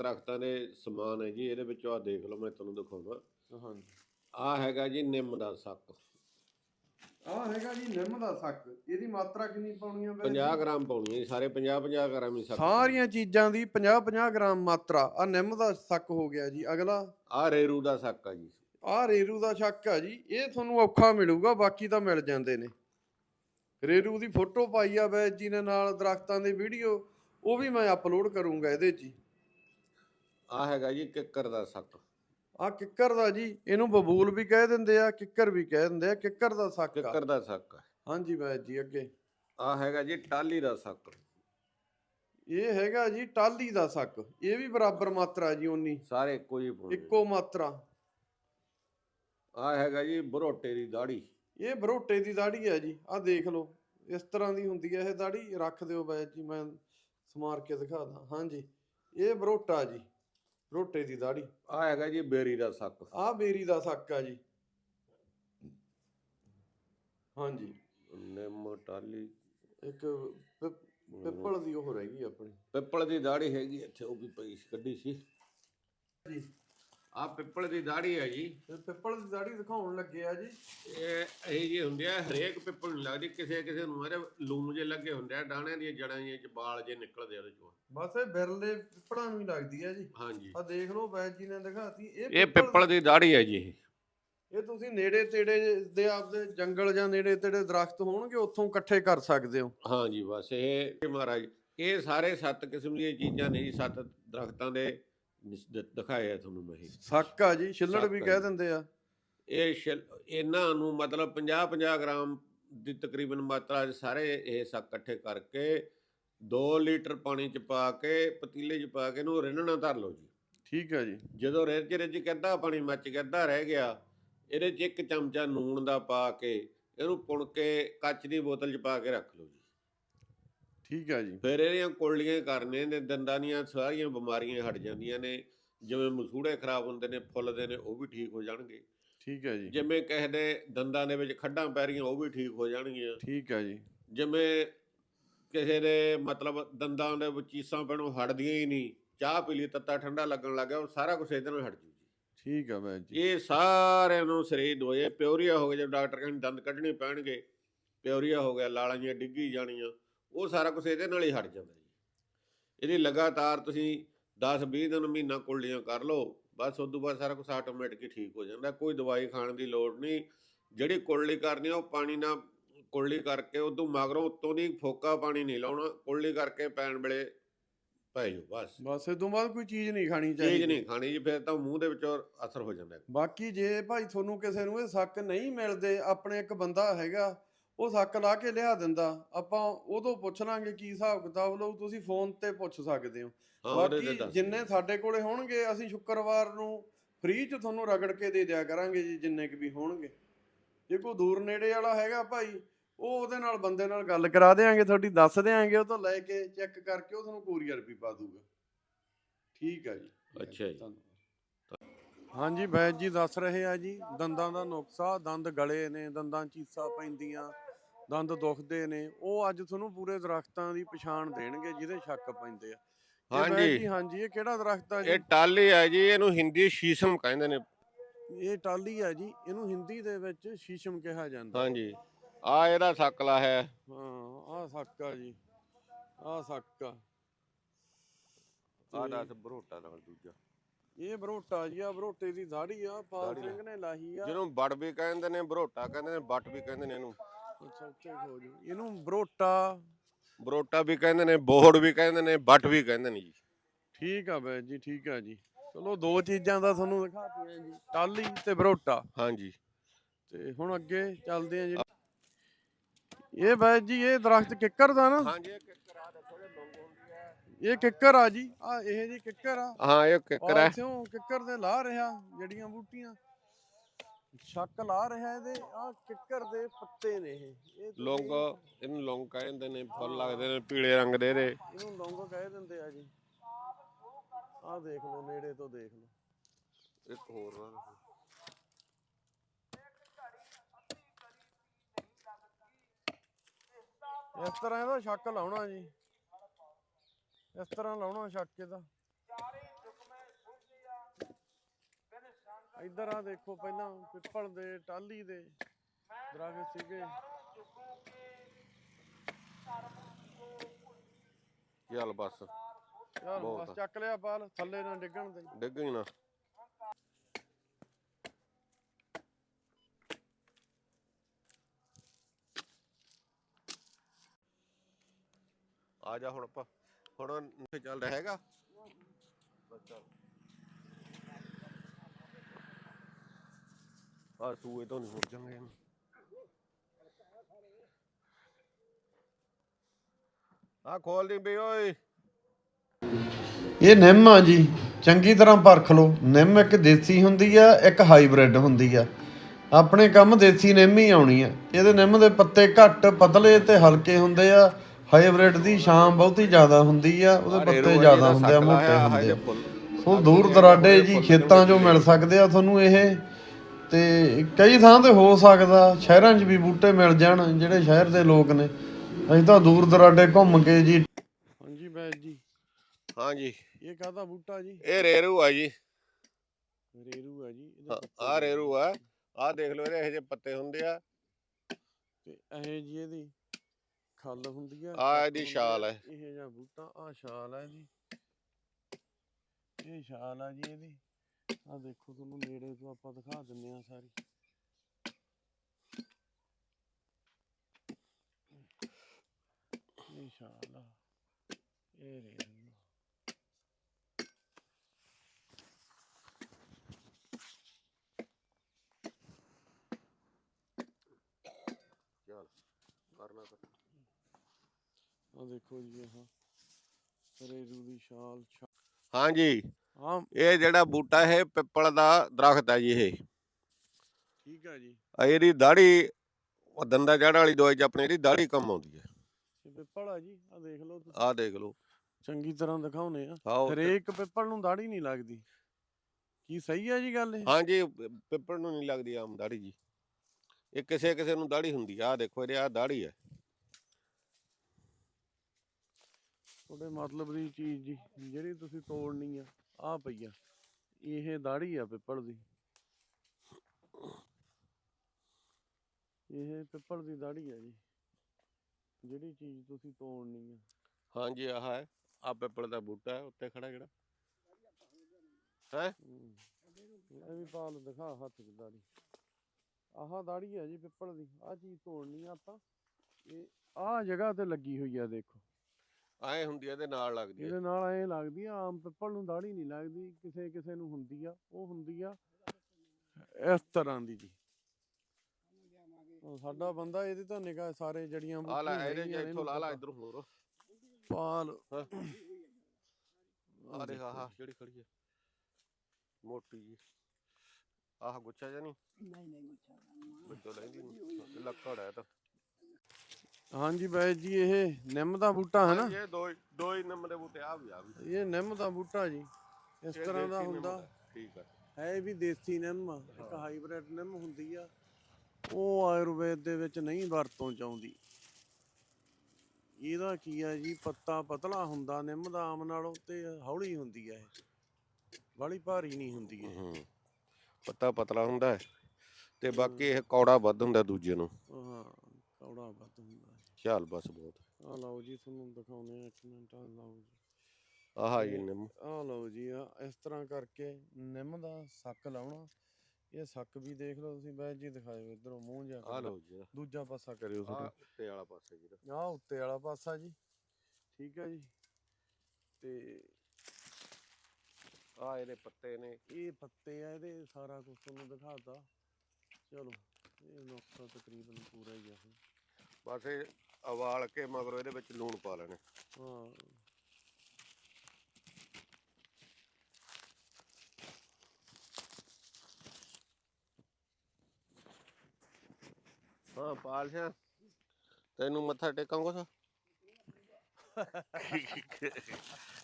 ਦਰਖਤਾਂ ਦੇ ਸਮਾਨ ਹੈ ਜੀ ਇਹਦੇ ਵਿੱਚੋਂ ਆ ਦੇਖ ਲਓ ਮੈਂ ਤੁਹਾਨੂੰ ਦਿਖਾਉਣਾ ਹਾਂਜੀ। ਆ ਹੈਗਾ ਜੀ ਨਿੰਮ ਦਾ ਸੱਕ। ਆਹ ਹੈਗਾ ਜੀ ਨਿੰਮ ਦਾ ਸੱਕ। ਇਹਦੀ ਮਾਤਰਾ ਕਿੰਨੀ ਪਾਉਣੀ ਆ 50 ਗ੍ਰਾਮ ਪਾਉਣੀ ਹੈ ਸਾਰੇ 50 50 ਗ੍ਰਾਮ ਹੀ ਸੱਕ ਸਾਰੀਆਂ ਚੀਜ਼ਾਂ ਦੀ 50 50 ਗ੍ਰਾਮ ਮਾਤਰਾ। ਆ ਨਿੰਮ ਦਾ ਸੱਕ ਹੋ ਗਿਆ ਜੀ ਅਗਲਾ। ਆ ਰੇਰੂ ਦਾ ਸੱਕ ਆ ਜੀ। ਆ ਰੇਰੂ ਦਾ ਸ਼ੱਕ ਆ ਜੀ ਇਹ ਤੁਹਾਨੂੰ ਔਖਾ ਮਿਲੂਗਾ ਬਾਕੀ ਤਾਂ ਮਿਲ ਜਾਂਦੇ ਨੇ। ਰੇਰੂ ਦੀ ਫੋਟੋ ਪਾਈ ਆ ਵੈਦ ਜੀ ਨੇ ਨਾਲ ਦਰਖਤਾਂ ਦੀ ਵੀਡੀਓ ਉਹ ਵੀ ਮੈਂ ਅਪਲੋਡ ਕਰੂੰਗਾ ਇਹਦੇ 'ਚ ਆ ਹੈਗਾ ਜੀ ਕਿੱਕਰ ਦਾ ਸੱਕ ਆ ਕਿੱਕਰ ਦਾ ਜੀ ਇਹਨੂੰ ਬਬੂਲ ਵੀ ਕਹਿ ਦਿੰਦੇ ਆ ਕਿੱਕਰ ਵੀ ਕਹਿ ਦਿੰਦੇ ਆ ਕਿੱਕਰ ਦਾ ਸੱਕ ਆ। ਕਿੱਕਰ ਦਾ ਸੱਕ ਹਾਂਜੀ ਵੈਦ ਜੀ ਅੱਗੇ। ਆ ਹੈਗਾ ਜੀ ਟਾਲੀ ਦਾ ਸੱਕ। ਇਹ ਹੈਗਾ ਜੀ ਟਾਲੀ ਦਾ ਸੱਕ। ਇਹ ਵੀ ਬਰਾਬਰ ਮਾਤਰਾ ਜੀ ਉਨੀ ਸਾਰੇ ਇੱਕੋ ਹੀ ਪਾਉਣੇ ਇੱਕੋ ਮਾਤਰਾ। ਆ ਹੈਗਾ ਜੀ ਬਰੋਟੇ ਦੀ ਦਾੜੀ। ਇਹ ਬਰੋਟੇ ਦੀ ਦਾੜੀ ਹੈ ਜੀ। ਆ ਦੇਖ ਲਓ ਇਸ ਤਰ੍ਹਾਂ ਦੀ ਹੁੰਦੀ ਹੈ ਇਹ ਦਾੜੀ। ਰੱਖ ਦਿਓ ਵੈਦ ਜੀ ਮੈਂ ਸਮਾਰ ਕੇ ਦਿਖਾਦਾ ਹਾਂਜੀ ਇਹ ਬਰੋਟਾ ਜੀ। ਬਰੋਟੇ ਦੀ ਦਾੜੀ। ਆ ਹੈਗਾ ਜੀ ਬੇਰੀ ਦਾ ਸੱਕ। ਆਹ ਬੇਰੀ ਦਾ ਸੱਕ ਆ ਜੀ। ਹਾਂਜੀ। ਨਿੰਮ ਟਾਲੀ ਇੱਕ ਪਿ- ਪਿੱਪਲ ਦੀ ਉਹ ਰਹਿ ਗਈ ਆਪਣੀ। ਪਿੱਪਲ ਦੀ ਦਾੜੀ ਹੈਗੀ ਇੱਥੇ ਉਹ ਵੀ ਪਈ ਸੀ ਕੱਢੀ ਸੀ। ਜੀ। ਆ ਪਿੱਪਲ ਦੀ ਦਾੜੀ ਹੈ ਜੀ। ਪਿੱਪਲ ਦੀ ਦਾੜੀ ਦਿਖਾਉਣ ਲੱਗੇ ਆ ਜੀ। ਇਹ ਇਹ ਜੀ ਹੁੰਦੇ ਆ ਹਰੇਕ ਪਿੱਪਲ ਨੂੰ ਲੱਗਦੀ ਕਿਸੇ ਕਿਸੇ ਨੂੰ ਇਹਦੇ ਲੂਮ ਜੇ ਲੱਗੇ ਹੁੰਦੇ ਆ ਡਾਣਿਆਂ ਦੀਆਂ ਜੜਾਂ ਜਿਹੀਆਂ ਚ ਬਾਲ ਜੇ ਨਿਕਲਦੇ ਆ ਉਹਦੇ ਚੋਂ। ਬਸ ਇਹ ਬਿਰਲੇ ਪਿੱਪੜਾਂ ਨੂੰ ਹੀ ਲੱਗਦੀ ਹੈ ਜੀ। ਹਾਂਜੀ। ਆ ਦੇਖ ਲਓ ਵੈਦ ਜੀ ਨੇ ਦਿਖਾਤੀ ਇਹ ਇਹ ਪਿੱਪਲ ਦੀ ਦਾੜੀ ਹੈ ਜੀ ਇਹ। ਇਹ ਤੁਸੀਂ ਨੇੜੇ ਤੇੜੇ ਦੇ ਆਪਦੇ ਜੰਗਲ ਜਾਂ ਨੇੜੇ ਤੇੜੇ ਦਰਖਤ ਹੋਣਗੇ ਉੱਥੋਂ ਇਕੱਠੇ ਕਰ ਸਕਦੇ ਹੋ। ਹਾਂਜੀ ਬਸ ਇਹ ਇਹ ਮਹਾਰਾਜ ਇਹ ਸਾਰੇ ਸੱਤ ਕਿਸਮ ਦੀਆਂ ਚੀਜ਼ਾਂ ਨੇ ਜੀ ਸੱਤ ਦਰਖਤਾਂ ਦੇ। ਨਿਸ- ਦ- ਦਿਖਾਏ ਆ ਤੁਹਾਨੂੰ ਮੈਂ ਇਹ। ਸੱਕ ਆ ਜੀ ਛਿੱਲੜ ਵੀ ਕਹਿ। ਦਿੰਦੇ ਆ। ਇਹ ਇਹਨਾਂ ਨੂੰ ਮਤਲਬ 50 50 ਗ੍ਰਾਮ ਦੀ ਤਕਰੀਬਨ ਮਾਤਰਾ 'ਚ ਸਾਰੇ ਇਹ ਸੱਕ ਇਕੱਠੇ ਕਰਕੇ 2 ਲੀਟਰ ਪਾਣੀ ਚ ਪਾ ਕੇ ਪਤੀਲੇ 'ਚ ਪਾ ਕੇ ਇਹਨੂੰ ਰਿੰਨਣਾ ਧਰ ਲਓ ਜੀ। ਠੀਕ ਆ ਜੀ। ਜਦੋਂ ਰਿੱਝ ਰਿੱਝ ਕੇ ਅੱਧਾ ਪਾਣੀ ਮੱਚ ਅੱਧਾ ਰਹਿ ਗਿਆ ਇਹਦੇ 'ਚ ਇੱਕ ਚਮਚਾ ਨੂਣ ਦਾ ਪਾ ਕੇ ਇਹਨੂੰ ਪੁਣ ਕੇ ਕੱਚ ਦੀ ਬੋਤਲ 'ਚ ਪਾ ਕੇ ਰੱਖ ਲਓ ਜੀ। ਠੀਕ ਆ ਜੀ। ਫਿਰ ਇਹਦੀਆਂ ਕੁਰਲੀਆਂ ਕਰਨੇ ਨੇ ਦੰਦਾਂ ਦੀਆਂ ਸਾਰੀਆਂ ਬਿਮਾਰੀਆਂ ਹਟ ਜਾਂਦੀਆਂ ਨੇ ਜਿਵੇਂ ਮਸੂੜੇ ਖਰਾਬ ਹੁੰਦੇ ਨੇ ਫੁੱਲਦੇ ਨੇ ਉਹ ਵੀ ਠੀਕ ਹੋ ਜਾਣਗੇ। ਠੀਕ ਆ ਜੀ। ਜਿਵੇਂ ਕਿਸੇ ਦੇ ਦੰਦਾਂ ਦੇ ਵਿੱਚ ਖੱਡਾਂ ਪੈ ਰਹੀਆਂ ਉਹ ਵੀ ਠੀਕ ਹੋ ਜਾਣਗੀਆਂ। ਠੀਕ ਆ ਜੀ। ਜਿਵੇਂ ਕਿਸੇ ਦੇ ਮਤਲਬ ਦੰਦਾਂ ਦੇ ਵਿੱਚ ਚੀਸਾਂ ਪੈਣੋਂ ਹਟਦੀਆਂ ਹੀ ਨਹੀਂ ਚਾਹ ਪੀ ਲਈ ਤੱਤਾ ਠੰਡਾ ਲੱਗਣ ਲੱਗ ਉਹ ਸਾਰਾ ਕੁਝ ਇਹਦੇ ਨਾਲ ਹਟ ਜੂ ਜੀ। ਠੀਕ ਆ ਵੈਦ ਜੀ। ਇਹ ਸਾਰਿਆਂ ਨੂੰ ਸਰੀਰ ਦੋਏ ਪਿਉਰੀਆ ਹੋ ਗਿਆ ਜੇ ਡਾਕਟਰ ਕਹਿੰਦੇ ਦੰਦ ਕੱਢਣੇ ਪੈਣਗੇ ਪਿਉਰੀਆ ਹੋ ਗਿਆ ਲਾਲਾਂ ਜੀਆਂ ਡਿੱਗੀ ਜਾਣੀਆਂ। ਉਹ ਸਾਰਾ ਕੁਝ ਇਹਦੇ ਨਾਲ ਹੀ ਹਟ ਜਾਂਦਾ ਜੀ। ਇਹਦੀ ਲਗਾਤਾਰ ਤੁਸੀਂ 10 20 ਦਿਨ ਮਹੀਨਾ ਕੁੱਲੀਆਂ ਕਰ ਲਓ ਬਸ ਉਸ ਤੋਂ ਬਾਅਦ ਸਾਰਾ ਕੁਝ ਆਟੋਮੈਟਿਕ ਹੀ ਠੀਕ ਹੋ ਜਾਂਦਾ। ਕੋਈ ਦਵਾਈ ਖਾਣ ਦੀ ਲੋੜ ਨਹੀਂ। ਜਿਹੜੀ ਕੁਰਲੀ ਕਰਨੀ ਉਹ ਪਾਣੀ ਨਾਲ ਕੁਰਲੀ ਕਰਕੇ ਉਦੋਂ ਮਗਰੋਂ ਉੱਤੋਂ ਦੀ ਫੋਕਾ ਪਾਣੀ ਨਹੀਂ ਲਾਉਣਾ ਕੁਰਲੀ ਕਰਕੇ ਪੈਣ ਵੇਲੇ ਪੈ ਜਾਓ ਬਸ। ਬਸ ਇਹ ਤੋਂ ਬਾਅਦ ਕੋਈ ਚੀਜ਼ ਨਹੀਂ ਖਾਣੀ ਚੀਜ਼ ਚਾਹੀਦੀ। ਨਹੀਂ ਖਾਣੀ ਜੀ ਫਿਰ ਤਾਂ ਮੂੰਹ ਦੇ ਵਿੱਚੋਂ ਅਸਰ ਹੋ ਜਾਂਦਾ। ਬਾਕੀ ਜੇ ਭਾਈ ਤੁਹਾਨੂੰ ਕਿਸੇ ਨੂੰ ਇਹ ਸੱਕ ਨਹੀਂ ਮਿਲਦੇ ਆਪਣੇ ਇੱਕ ਬੰਦਾ ਹੈਗਾ ਉਹ ਸੱਕ ਲਾ ਕੇ ਲਿਆ ਦਿੰਦਾ। ਆਪਾਂ ਉਦੋਂ ਪੁੱਛ ਲਾਂਗੇ ਕੀ ਹਿਸਾਬ ਕਿਤਾਬ ਲਓ ਤੁਸੀਂ ਫੋਨ ਤੇ ਪੁੱਛ ਸਕਦੇ ਹੋ। ਬਾਕੀ ਜਿੰਨੇ ਸਾਡੇ ਕੋਲੇ ਹੋਣਗੇ ਅਸੀਂ ਸ਼ੁੱਕਰਵਾਰ ਨੂੰ ਫ੍ਰੀ ਚ ਤੁਹਾਨੂੰ ਰਗੜ ਕੇ ਦੇ ਦਿਆ ਕਰਾਂਗੇ ਜੀ ਜਿੰਨੇ ਕੁ ਵੀ ਹੋਣਗੇ। ਜੇ ਕੋਈ ਦੂਰ ਨੇੜੇ ਵਾਲਾ ਹੈਗਾ ਭਾਈ ਉਹ ਉਹਦੇ ਨਾਲ ਬੰਦੇ ਨਾਲ ਗੱਲ ਕਰਾ ਦੇਾਂਗੇ ਤੁਹਾਡੀ ਦੱਸ ਦੇਾਂਗੇ ਉਹ ਤੋਂ ਲੈ ਕੇ ਚੈੱਕ ਕਰਕੇ ਉਹ ਤੁਹਾਨੂੰ ਕੋਰੀਅਰ ਵੀ ਪਾ ਦੂਗਾ। ਠੀਕ ਆ ਜੀ। ਅੱਛਾ ਜੀ। ਹਾਂਜੀ ਵੈਦ ਜੀ ਦੱਸ ਰਹੇ ਆ ਜੀ ਦੰਦਾਂ ਦਾ ਨੁਕਸਾ ਦੰਦ ਗਲੇ ਨੇ ਦੰਦਾਂ ਚੀਸਾਂ ਪੈਂਦੀਆਂ। ਦੰਦ ਦੁਖਦੇ ਨੇ ਉਹ ਅੱਜ ਤੁਹਾਨੂੰ ਪੂਰੇ ਦਰਖਤਾਂ ਦੀ ਪਛਾਣ ਦੇਣਗੇ ਜਿਹਦੇ ਸ਼ੱਕ ਪੈਂਦੇ ਆ। ਇਹ ਹਾਂਜੀ। ਹਾਂਜੀ ਇਹ ਕਿਹੜਾ ਦਰਖਤ ਆ ਜੀ? ਇਹ ਟਾਲੀ ਹੈ ਜੀ ਇਹਨੂੰ ਹਿੰਦੀ ਸ਼ੀਸ਼ਮ ਕਹਿੰਦੇ ਨੇ। ਇਹ ਟਾਲੀ ਆ ਜੀ ਇਹਨੂੰ ਹਿੰਦੀ ਦੇ ਵਿੱਚ ਸ਼ੀਸ਼ਮ ਕਿਹਾ ਜਾਂਦਾ। ਹਾਂਜੀ। ਆ ਇਹਦਾ ਸਕਲਾ ਹੈ। ਹਾਂ ਆਹ ਸੱਕ ਆ ਜੀ ਆਹ ਸੱਕ ਆ ਦੱਸ ਬਰੋਟਾ ਨਾਲ ਦੂਜਾ। ਇਹ ਬਰੋਟਾ ਜੀ ਆ ਬਰੋਟੇ ਦੀ ਦਾੜੀ ਆ ਪਾਲ ਦਾੜ੍ਹੀ ਸਿੰਘ ਨੇ ਲਾਹੀ ਆ। ਜਿਹਨੂੰ ਬੜ ਵੀ ਕਹਿੰਦੇ ਨੇ ਬਰੋਟਾ ਕਹਿੰਦੇ ਨੇ ਬੱਟ ਵੀ ਕਹਿੰਦੇ ਨੇ ਇਹਨੂੰ। ਉੱਚੇ ਹੋ ਜੀ। ਇਹਨੂੰ ਬਰੋਟਾ। ਬਰੋਟਾ ਵੀ ਕਹਿੰਦੇ ਨੇ ਬੋਹੜ ਵੀ ਕਹਿੰਦੇ ਨੇ ਬੱਟ ਵੀ ਕਹਿੰਦੇ ਨੇ ਜੀ। ਠੀਕ ਆ ਬੈ ਜੀ ਠੀਕ ਆ ਜੀ। ਚਲੋ ਦੋ ਚੀਜ਼ਾਂ ਦਾ ਤੁਹਾਨੂੰ ਦਿਖਾਤੀਆਂ ਜੀ। ਟਾਲੀ ਤੇ ਬਰੋਟਾ। ਹਾਂਜੀ। ਤੇ ਹੁਣ ਅੱਗੇ ਚੱਲਦੇ ਆ ਜੀ। ਇਹ ਬੈ ਜੀ ਇਹ ਦਰਖਤ ਕਿੱਕਰ ਦਾ ਨਾ? ਹਾਂਜੀ ਇਹ ਕਿੱਕਰ ਆ ਦੇਖੋ ਇਹ ਲੰਗ ਹੁੰਦੀ ਹੈ। ਇਹ ਕਿੱਕਰ ਆ ਜੀ। ਆ ਇਹ ਜੀ ਕਿੱਕਰ ਆ। ਹਾਂ ਇਹ ਕਿੱਕਰ ਹੈ। ਸਿਓ ਕਿੱਕਰ ਦੇ ਲਾ ਰਿਹਾ ਜੜੀਆਂ ਬੂਟੀਆਂ। ਛੱਕ ਲਾ ਰਿਹਾ ਇਹਦੇ ਆ ਕਿੱਕਰ ਦੇ ਪੱਤੇ ਨੇ ਇਹ। ਇਹ ਤੁਸੀਂ- ਲੌਂਗ ਇਹਨੂੰ ਲੌਂਗ ਕਹਿੰਦੇ ਨੇ ਫੁੱਲ ਲੱਗਦੇ ਨੇ ਪੀਲੇ ਰੰਗ ਦੇ ਇਹਦੇ। ਇਹਨੂੰ ਲੌਂਗੋ ਕਹਿ ਦਿੰਦੇ ਆ ਜੀ। ਆ ਦੇਖ ਲਓ ਨੇੜੇ ਤੋਂ ਦੇਖ ਲਓ। ਇੱਕ ਹੋਰ ਨਾ ਇਸ ਤਰ੍ਹਾਂ ਇਹਦਾ ਛੱਕ ਲਾਉਣਾ ਜੀ। ਇਸ ਤਰ੍ਹਾਂ ਲਾਉਣਾ ਛੱਕ ਇਹਦਾ। ਇੱਧਰ ਆ ਦੇਖੋ ਪਹਿਲਾਂ ਪਿੱਪਲ ਦੇ ਟਾਲੀ ਦੇ ਦਰਖਤ ਸੀਗੇ। ਚੱਲ ਬਸ? ਚਲ ਬਸ ਆ। ਚੱਕ ਲਿਆ ਪਾਲ ਥੱਲੇ ਨਾ ਡਿੱਗਣ ਦੇ। ਡਿੱਗ ਹੀ ਨਾ। ਆ ਜਾ ਹੁਣ ਆਪਾਂ। ਹੁਣ ਇੱਥੇ ਚੱਲ ਰਿਹਾ ਹੈਗਾ ਆ ਸੂਏ ਤੋਂ ਨਹੀਂ ਮੁੜ ਜਾਂਗੇ ਆ ਖੋਲ ਦੀ ਬਈ ਓਏ। ਇਹ ਨਿੰਮ ਆ ਜੀ ਚੰਗੀ ਤਰ੍ਹਾਂ ਪਰਖ ਲਓ। ਨਿੰਮ ਇੱਕ ਦੇਸੀ ਹੁੰਦੀ ਆ ਇੱਕ ਹਾਈਬ੍ਰਿਡ ਹੁੰਦੀ ਆ। ਆਪਣੇ ਕੰਮ ਦੇਸੀ ਨਿੰਮ ਹੀ ਆਉਣੀ ਆ। ਇਹਦੇ ਨਿੰਮ ਦੇ ਪੱਤੇ ਘੱਟ ਪਤਲੇ ਤੇ ਹਲਕੇ ਹੁੰਦੇ ਆ। ਹਾਈਬ੍ਰਿਡ ਦੀ ਸ਼ਾਮ ਬਹੁਤੀ ਜ਼ਿਆਦਾ ਹੁੰਦੀ ਆ ਉਹਦੇ ਪੱਤੇ ਜ਼ਿਆਦਾ ਹੁੰਦੇ ਆ ਮੋਟੇ ਹੁੰਦੇ ਆ। ਸੋ ਦੂਰ ਦਰਾਡੇ ਜੀ ਖੇਤਾਂ 'ਚੋਂ ਮਿਲ ਸਕਦੇ ਆ ਤੁਹਾਨੂੰ ਇਹ। ਤੇ ਕਈ ਥਾਂ ਤੇ ਹੋ ਸਕਦਾ ਸ਼ਹਿਰਾਂ 'ਚ ਵੀ ਬੂਟੇ ਮਿਲ ਜਾਣ ਜਿਹੜੇ ਸ਼ਹਿਰ ਦੇ ਲੋਕ ਨੇ। ਅਸੀਂ ਤਾਂ ਦੂਰ ਦਰਾਡੇ ਘੁੰਮ ਕੇ ਜੀ। ਹਾਂਜੀ ਬੈਜ ਜੀ। ਹਾਂਜੀ। ਇਹ ਕਾਹਦਾ ਬੂਟਾ ਜੀ? ਇਹ ਰੇਰੂ ਆ ਜੀ। ਰੇਰੂ ਆ ਜੀ ਹਾਂ, ਜਿਹੜੇ ਰੇਰੂ ਆ। ਆਹ ਦੇਖ ਲਓ ਇਹਦੇ ਇਹੋ ਜਿਹੇ ਪੱਤੇ ਹੁੰਦੇ ਆ। ਤੇ ਇਹ ਜੀ ਇਹਦੀ ਖੱਲ ਹੁੰਦੀ ਆ ਛੱਟ ਇਹਦੀ ਹੁੰਦੀ ਛਾਲ ਆ, ਹੈ। ਇਹ ਜਾਂ ਬੂਟਾ ਆ ਛਾਲ ਆ ਜੀ ਇਹ ਛਾਲ ਆ ਜੀ ਇਹਦੀ। ਆ ਦੇਖੋ ਤੁਹਾਨੂੰ ਨੇੜੇ ਤੋਂ ਆਪਾਂ ਦਿਖਾ ਦਿੰਨੇ ਆ ਸਾਰੀ। ਇਹ ਛਾਲ ਆ ਇਹ ਰੇਰੂ ਆ ਚੱਲ ਕਰਨਾ ਤਾਂ। ਆ ਦੇਖੋ ਜੀ ਆਹ ਰੇਰੂ ਦੀ ਛਾਲ ਛਾ- ਹਾਂਜੀ। ਹਾਂ। ਇਹ ਜਿਹੜਾ ਬੂਟਾ ਇਹ ਪਿੱਪਲ ਦਾ ਦਰਖਤ ਹੈ ਜੀ ਇਹ। ਠੀਕ ਆ ਜੀ। ਆ ਇਹਦੀ ਦਾੜੀ ਉਹ ਦੰਦਾ ਜੜ ਵਾਲੀ ਦਵਾਈ ਚ ਆਪਣੇ ਇਹਦੀ ਦਾੜੀ ਕੰਮ ਆਉਂਦੀ ਹੈ। ਪਿੱਪਲ ਆ ਜੀ ਆ ਦੇਖ ਲਓ ਤੁਸੀਂ। ਆਹ ਦੇਖ ਲਓ। ਚੰਗੀ ਤਰ੍ਹਾਂ ਦਿਖਾਉਨੇ ਆ। ਆਓ ਹਰੇਕ ਪਿੱਪਲ ਨੂੰ ਦਾੜੀ ਨਹੀਂ ਲੱਗਦੀ। ਕੀ ਸਹੀ ਆ ਜੀ ਗੱਲ ਇਹ? ਹਾਂਜੀ ਪਿੱਪਲ ਨੂੰ ਨਹੀਂ ਲੱਗਦੀ ਆਮ ਦਾੜੀ ਜੀ। ਇਹ ਕਿਸੇ ਕਿਸੇ ਨੂੰ ਦਾੜੀ ਹੁੰਦੀ ਆ। ਆਹ ਦੇਖੋ ਇਹਦੇ ਆ ਦਾੜੀ ਹੈ। ਤੁਹਾਡੇ ਮਤਲਬ ਦੀ ਚੀਜ਼ ਜੀ ਜਿਹੜੀ ਤੁਸੀਂ ਤੋੜਨੀ ਆ। ਆ ਪਈ ਆ। ਇਹ ਦਾੜੀ ਆ ਪਿੱਪਲ ਦੀ। ਇਹ ਪਿੱਪਲ ਦੀ ਦਾੜੀ ਆ ਜੀ। ਜਿਹੜੀ ਚੀਜ਼ ਤੁਸੀਂ ਤੋੜਨੀ ਆ। ਹਾਂਜੀ ਆਹ ਹੈ। ਆ ਪਿੱਪਲ ਦਾ ਬੂਟਾ ਹੈ ਉੱਤੇ ਖੜਾ ਜਿਹੜਾ। ਹੈ। ਇਹ ਵੀ ਪਾਲ ਦਿਖਾ ਹੱਥ 'ਚ ਦਾੜੀ ਆਹ ਦਾੜੀ ਆ ਜੀ ਪਿੱਪਲ ਦੀ। ਆ ਚੀਜ਼ ਤੋੜਨੀ ਆ ਆਪਾਂ। ਇਹ ਆਹ ਜਗ੍ਹਾ ਤੇ ਲੱਗੀ ਹੋਈ ਆ ਦੇਖੋ। ਐ ਹੁੰਦੀ ਆ ਇਹਦੇ ਨਾਲ ਲੱਗਦੀ ਹੈ ਇਹਦੇ ਨਾਲ ਐ ਲੱਗਦੀ ਆ ਆਮ ਪਿੱਪਲ ਨੂੰ ਦਾੜੀ ਨਹੀਂ ਲੱਗਦੀ ਕਿਸੇ ਕਿਸੇ ਨੂੰ ਹੁੰਦੀ ਆ ਉਹ ਹੁੰਦੀ ਆ ਇਸ ਤਰ੍ਹਾਂ ਦੀ ਜੀ। ਉਹ ਸਾਡਾ ਬੰਦਾ ਇਹਦੀ ਤਾਂ ਨਿਗਾਹ ਸਾਰੇ ਜੜੀਆਂ ਆ ਲੈ ਇਹਦੇ ਚ ਇੱਥੋਂ ਲਾ ਲਾ ਇਧਰੋਂ ਹੋਰ। ਪਾਲ। ਹਾਂ। ਆਹ ਆ ਦੇਖ। ਆਹ ਜਿਹੜੀ ਖੜੀ ਹੈ ਮੋਟੀ ਜੀ। ਆਹ ਗੁੱਛਾ ਜਾਂ ਨਹੀਂ? ਨਹੀਂ ਨਹੀਂ ਗੁੱਛਾ ਵਿੱਚੋਂ ਲੈਂਦੀ ਨਹੀਂ ਲੱਕੜ ਹੈ ਤਾਂ। ਹਾਂਜੀ ਬਾਈ ਜੀ ਇਹ ਨਿੰਮ ਦਾ ਬੂਟਾ ਹੈ ਨਾ ਇਹ ਦੋ ਦੋ ਹੀ ਨੰਬਰ ਦੇ ਬੂਟੇ ਆ ਵੀ ਆ ਵੀ। ਇਹ ਨਿੰਮ ਦਾ ਬੂਟਾ ਜੀ ਇਸ ਇਹ ਤਰ੍ਹਾਂ ਦਾ ਦੇਸੀ ਨਿੰਮ ਹੁੰਦਾ ਠੀਕ ਆ। ਹੈ ਵੀ ਦੇਸੀ ਨਿੰਮ ਆ, ਇੱਕ ਹਾਈਬ੍ਰਿਡ ਨਿੰਮ ਹੁੰਦੀ ਆ। ਉਹ ਆਯੁਰਵੇਦ ਦੇ ਵਿੱਚ ਨਹੀਂ ਵਰਤੋਂ ਚ ਆਉਂਦੀ ਇਹਦਾ ਕੀ ਆ ਜੀ ਪੱਤਾ ਪਤਲਾ ਹੁੰਦਾ ਨਿੰਮ ਦਾ ਆਮ ਨਾਲੋਂ ਤੇ ਹੌਲੀ ਹੁੰਦੀ ਆ ਇਹ। ਬਾਲੀ ਭਾਰੀ ਨਹੀਂ ਹੁੰਦੀ ਇਹ। ਹੂੰ ਪੱਤਾ ਪਤਲਾ ਹੁੰਦਾ ਹੈ ਤੇ ਬਾਕੀ ਇਹ ਕੌੜਾ ਵੱਧ ਹੁੰਦਾ ਦੂਜੇ ਨੂੰ। ਹਾਂ ਕੌੜਾ ਵੱਧ ਹੁੰਦਾ। ਚੱਲ ਬਸ ਬਹੁਤ। ਆ ਲਓ ਜੀ ਤੁਹਾਨੂੰ ਦਿਖਾਉਨੇ ਆ ਇੱਕ ਮਿੰਟ ਆ ਲਓ ਜੀ। ਆਹ ਜੀ ਇਹ- ਨਿੰਮ। ਆ ਲਓ ਜੀ ਆ ਇਸ ਤਰ੍ਹਾਂ ਕਰਕੇ ਨਿੰਮ ਦਾ ਸੱਕ ਲਾਉਣਾ। ਇਹ ਸੱਕ ਵੀ ਦੇਖ ਲਓ ਤੁਸੀਂ ਬੈਜ ਜੀ ਦਿਖਾਇਓ ਇਧਰੋਂ ਮੂੰਹ ਜਿਹਾ ਆ। ਲਓ ਜੀ ਦੂਜਾ ਪਾਸਾ ਕਰਿਓ ਆ ਥੋੜਾ ਉੱਤੇ ਵਾਲਾ ਪਾਸੇ ਜਿਹੜਾ ਆ ਉੱਤੇ ਵਾਲਾ ਪਾਸਾ ਜੀ। ਠੀਕ ਹੈ ਜੀ। ਤੇ ਆ ਇਹਦੇ ਪੱਤੇ ਨੇ। ਇਹ ਪੱਤੇ ਆ ਇਹਦੇ ਸਾਰਾ ਕੁਝ ਤੁਹਾਨੂੰ ਦਿਖਾਤਾ। ਚਲੋ ਇਹ ਨੁਕਸਾ ਤਕਰੀਬਨ ਪੂਰਾ ਹੀ ਆ। ਹੁਣ। ਬਸ ਇਹ ਉਬਾਲ ਕੇ ਮਗਰੋਂ ਇਹਦੇ ਵਿੱਚ ਲੂਣ ਪਾ ਲੈਣੇ। ਹਾਂ ਹਾਂ ਪਾਲ ਸਿਆ ਤੈਨੂੰ ਮੱਥਾ ਟੇਕਾਂ ਕੁਛ